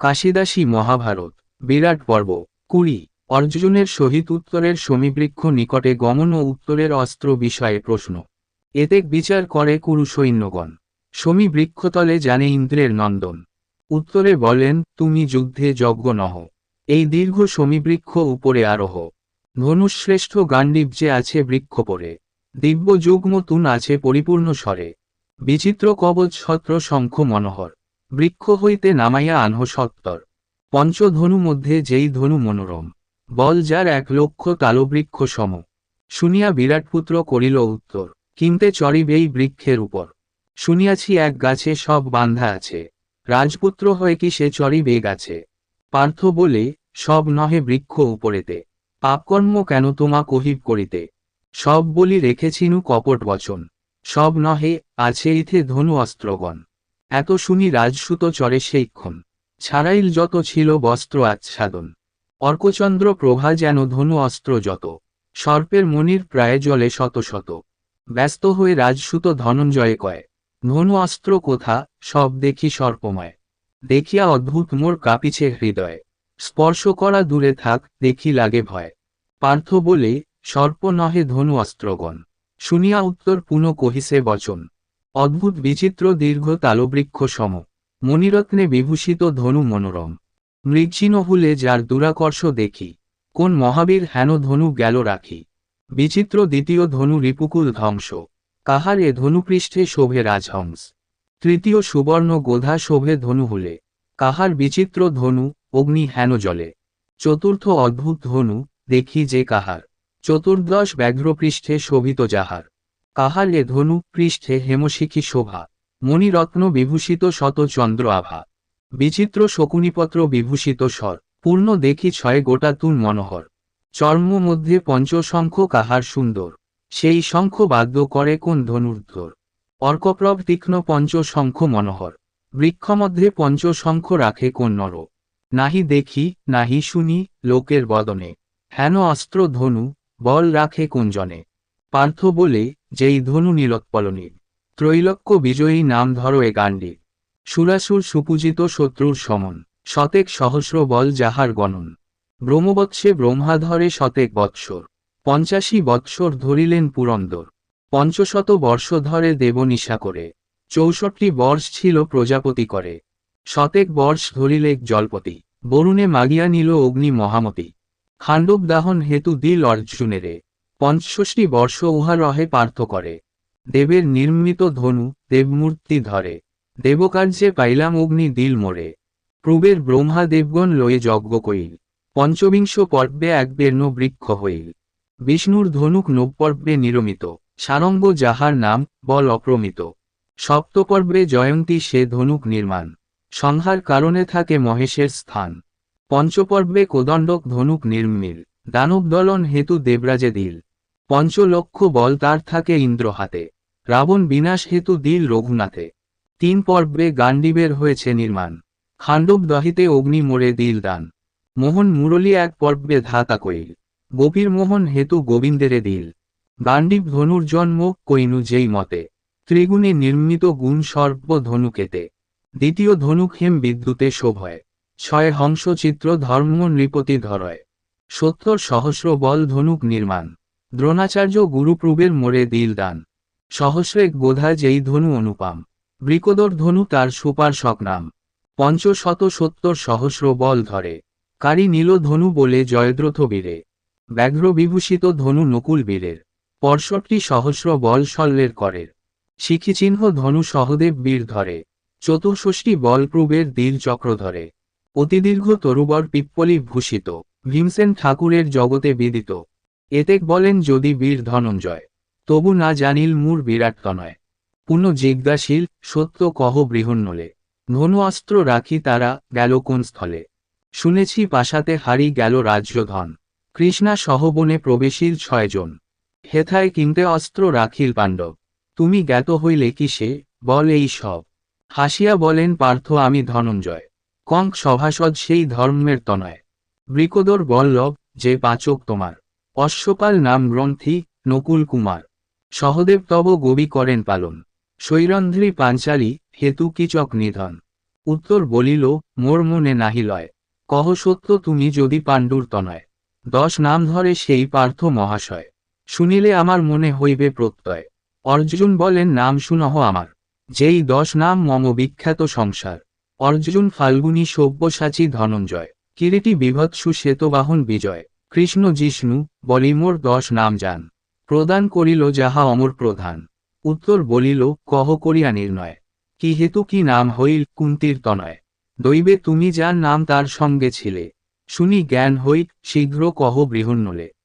কাশিদাসী মহাভারত, বিরাট পর্ব, কুড়ি, অর্জুনের সহিত উত্তরের সমীবৃক্ষ নিকটে গমন ও উত্তরের অস্ত্র বিষয়ে প্রশ্ন। এতে বিচার করে কুরু সৈন্যগণ। সমী বৃক্ষতলে জানে ইন্দ্রের নন্দন। উত্তরে বলেন, তুমি যুদ্ধে যজ্ঞ নহ। এই দীর্ঘ সমীবৃক্ষ উপরে আরোহ। ধনুশ্রেষ্ঠ গান্ডীব যে আছে বৃক্ষ পরে। দিব্য যুগ্ম তুন আছে পরিপূর্ণ স্বরে। বিচিত্র কবচ ছত্র শঙ্খ মনোহর। বৃক্ষ হইতে নামাইয়া আনহ সত্তর। পঞ্চধনু মধ্যে যেই ধনু মনোরম, বল যার এক লক্ষ তালবৃক্ষ সম। শুনিয়া বিরাটপুত্র করিল উত্তর, কিনতে চড়িবেই বৃক্ষের উপর। শুনিয়াছি এক গাছে সব বান্ধা আছে। রাজপুত্র হয়ে কি সে চড়িবে গাছে? পার্থ বলে, সব নহে বৃক্ষ উপরেতে। পাপকর্ম কেন তোমা কহিব করিতে? সব বলি রেখেছিনু কপট বচন। সব নহে, আছে ইথে ধনু অস্ত্রগণ। এত শুনি রাজসুত চরে সেইক্ষণ ছাড়াইল যত ছিল বস্ত্র আচ্ছাদন। অর্কচন্দ্র প্রভা যেন ধনু অস্ত্র যত। সর্পের মনির প্রায় জলে শত শত। ব্যস্ত হয়ে রাজসুত ধনঞ্জয়ে কয়, ধনু অস্ত্র কোথা? সব দেখি সর্পময়। দেখিয়া অদ্ভুত মোর কাঁপিছে হৃদয়। স্পর্শ করা দূরে থাক, দেখি লাগে ভয়। পার্থ বলে, সর্প নহে ধনু অস্ত্রগণ। শুনিয়া উত্তর পুনঃ কহিসে বচন। অদ্ভুত বিচিত্র দীর্ঘ তালবৃক্ষ সম মণিরত্নে বিভূষিত ধনু মনোরম। মৃগচিহ্ন হুলে যার দুরাকর্ষ দেখি, কোন মহাবীর হেন ধনু গেল রাখি। বিচিত্র দ্বিতীয় ধনু রিপুকুল ধ্বংস, কাহার এ ধনুপৃষ্ঠে শোভে রাজহংস। তৃতীয় সুবর্ণ গোধা শোভে ধনু হুলে কাহার বিচিত্র ধনু অগ্নি হেন জলে। চতুর্থ অদ্ভুত ধনু দেখি যে কাহার, চতুর্দশ ব্যাঘ্রপৃষ্ঠে শোভিত যাহার। কাহার এ ধনু পৃষ্ঠে হেমশিখী শোভা, মণিরত্ন বিভূষিত শত চন্দ্র আভা, বিচিত্র শকুনিপত্র বিভূষিত স্বর, পূর্ণ দেখি ছয় গোটা তুন মনোহর, চর্ম মধ্যে পঞ্চশঙ্খ কাহার সুন্দর, সেই শঙ্খ বাদ্য করে কোন ধনুর্ধর অর্কপ্রব তীক্ষ্ণ পঞ্চশঙ্খ মনোহর বৃক্ষমধ্যে পঞ্চশঙ্খ রাখে কোন নর, নাহি দেখি, নাহি শুনি লোকের বদনে, হেন অস্ত্র ধনু, বল রাখে কোন জনে, পার্থ বলে যেই ধনু নীলোৎপলনী। ত্রৈলক্য বিজয়ী নাম ধরো এ গান্ডী সুরাসুর সুপূজিত শত্রুর সমন। শতেক সহস্র বল যাহার গণন। ব্রহ্মবৎসে ব্রহ্মাধরে শতেক বৎসর। পঞ্চাশি বৎসর ধরিলেন পুরন্দর। পঞ্চশত বর্ষ ধরে দেবনিশা করে। চৌষট্টি বর্ষ ছিল প্রজাপতি করে। শতেক বর্ষ ধরিলেক জলপতি। বরুণে মাগিয়া নিল অগ্নি মহামতি। খাণ্ডব দাহন হেতু দিল অর্জুনেরে। পঞ্চষষ্টি বর্ষ উহা রহে পার্থ করে। দেবের নির্মিত ধনু দেবমূর্তি ধরে। দেবকার্যে পাইলাম অগ্নি দিল মোরে। প্রবের ব্রহ্মা দেবগণ লয়ে যজ্ঞ কইল। পঞ্চবিংশ পর্বে এক বের্ণ বৃক্ষ হইল। বিষ্ণুর ধনুক নবপর্বে নিরমিত। সারঙ্গ যাহার নাম বল অপ্রমিত। সপ্তপর্বে জয়ন্তী সে ধনুক নির্মাণ। সংহার কারণে থাকে মহেশের স্থান। পঞ্চপর্বে কোদণ্ডক ধনুক নির্মিল। দানবদলন হেতু দেবরাজে দিল। পঞ্চলক্ষ বল তার থাকে ইন্দ্র হাতে। রাবণ বিনাশ হেতু দিল রঘুনাথে। তিন পর্বে গান্ডীবের হয়েছে নির্মাণ। খাণ্ডব দহিতে অগ্নি মোড়ে দিল দান। মোহন মুরলী এক পর্বে ধাতা কইল। গোপীর মোহন হেতু গোবিন্দেরে দিল। গান্ডীব ধনুর জন্ম কইনু যেই মতে। ত্রিগুণে নির্মিত গুণ সর্ব ধনুকেতে। দ্বিতীয় ধনুক হেম বিদ্যুতে শোভয়। ছয় হংস চিত্র ধর্ম নৃপতি ধরয়। সত্তর সহস্র বল ধনুক নির্মাণ। দ্রোণাচার্য গুরুপ্রুবের মোড়ে দিল দান। সহস্রেক বোধা যেই ধনু অনুপাম। বৃকদর ধনু তার সুপার নাম। পঞ্চশত সত্তর সহস্র বল ধরে। কারি নীল ধনু বলে জয়দ্রথ বীরে। ব্যাঘ্র বিভূষিত ধনু নকুল বীরের। পরষট্টি সহস্র বল শল্যের করের। শিখিচিহ্ন ধনু সহদেব বীর ধরে। চতুর্ষষ্টি বল প্রুবের দীর চক্র ধরে। অতিদীর্ঘ তরুবর পিপ্পলি ভূষিত। ভীমসেন ঠাকুরের জগতে বিদিত। এতেক বলেন যদি বীর ধনঞ্জয়, তবু না জানিল মূর বিরাট তনয়। পুনঃ জিজ্ঞাসীল, সত্য কহ বৃহন্নলে। ধনু অস্ত্র রাখি তারা গেল কোন স্থলে। শুনেছি পাশাতে হারি গেল রাজ্যধন। কৃষ্ণা সহবনে প্রবেশীল ছয়জন হেথায় কিনতে অস্ত্র রাখিল পাণ্ডব। তুমি জ্ঞাত হইলে কি সে? বল এই সব। হাসিয়া বলেন, পার্থ আমি ধনঞ্জয়। কঙ্ক সভাসদ সেই ধর্মের তনয়। বৃকদর বল্লভ, যে পাচক তোমার। অশ্বপাল নাম গ্রন্থি, নকুল কুমার। সহদেব তব গবি করেন পালন। শৈরন্ধ্রী পাঞ্চালী, হেতু কিচক নিধন। উত্তর বলিল, মোর মনে নাহি লয়। কহ সত্য তুমি যদি পাণ্ডুর তনয়। দশ নাম ধরে সেই পার্থ মহাশয়। শুনিলে আমার মনে হইবে প্রত্যয়। অর্জুন বলেন, নাম শুনহ আমার। যেই দশ নাম মম বিখ্যাত সংসার। অর্জুন ফাল্গুনী সব্যসাচী ধনঞ্জয়। কিরীটি বিভৎসু শ্বেতবাহন বিজয়। কৃষ্ণ জিষ্ণু, বলি মোর দশ নাম যান প্রদান করিল যাহা অমর প্রধান। উত্তর বলিল, কহ করিয়া নির্ণয়। কি হেতু কি নাম হইল কুন্তির তনয়। দৈবে তুমি যার নাম তার সঙ্গে ছিলে। শুনি জ্ঞান হই শীঘ্র কহ বৃহন্নলে।